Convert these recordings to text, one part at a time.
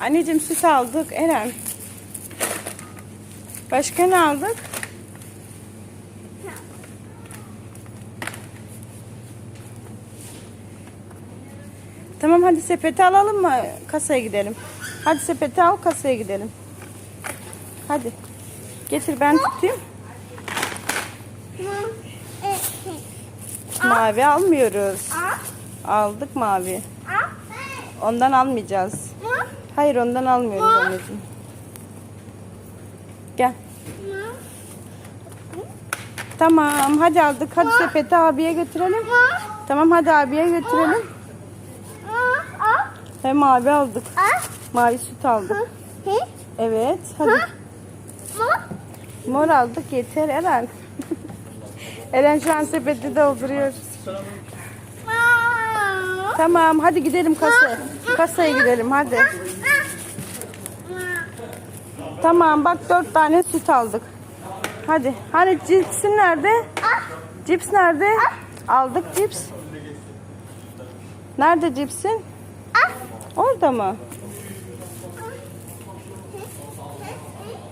Anneciğim süt aldık Eren. Başka ne aldık? Tamam hadi sepeti alalım mı? Kasaya gidelim. Hadi sepeti al kasaya gidelim. Hadi. Getir ben tutayım. Mavi almıyoruz. Aldık mavi. Ondan almayacağız. Hayır ondan almıyoruz anneciğim. Gel. Tamam hadi aldık. Hadi sepeti abiye götürelim. Tamam hadi abiye götürelim. Hem mavi aldık. Mavi süt aldık. Evet hadi. Mor aldık yeter Eren. Eren şu an sepeti dolduruyor. Tamam hadi gidelim kasaya. Kasaya gidelim hadi. Tamam bak dört tane süt aldık. Hadi. Hani cipsin nerede? Cips nerede? Aldık cips. Nerede cipsin? Orada mı?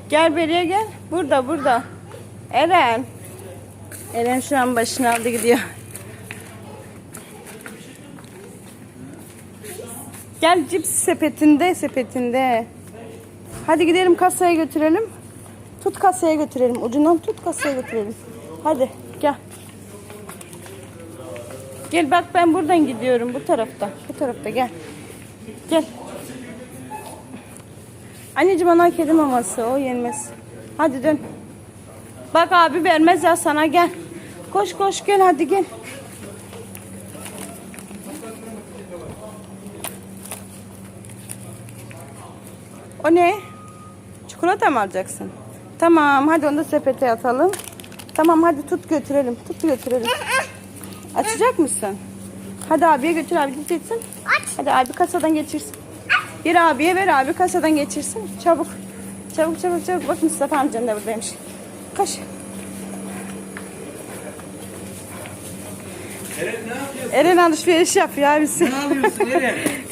Gel beriye gel. Burada burada. Eren. Eren şu an başını aldı gidiyor. Gel cips sepetinde sepetinde. Hadi gidelim kasaya götürelim. Tut kasaya götürelim. Ucundan tut kasaya götürelim. Hadi gel. Gel bak ben buradan gidiyorum bu tarafta. Bu tarafta gel. Gel. Anneciğim ana kedi maması o yenmez. Hadi dön. Bak abi vermez ya sana gel. Koş koş gel hadi gel. O ne? Çikolata mı alacaksın? Tamam hadi onu da sepete atalım. Tamam hadi tut götürelim. Tut götürelim. Açacak mısın? Hadi abiye götür abi gideceksin. Hadi abi kasadan geçirsin. Bir abiye ver abi kasadan geçirsin. Çabuk. Çabuk çabuk çabuk. Bak Mustafa amcan da buradaymış. Koş. Eren ne yapıyorsun? Eren alışveriş yapıyor abisi. Ne alıyorsun Eren?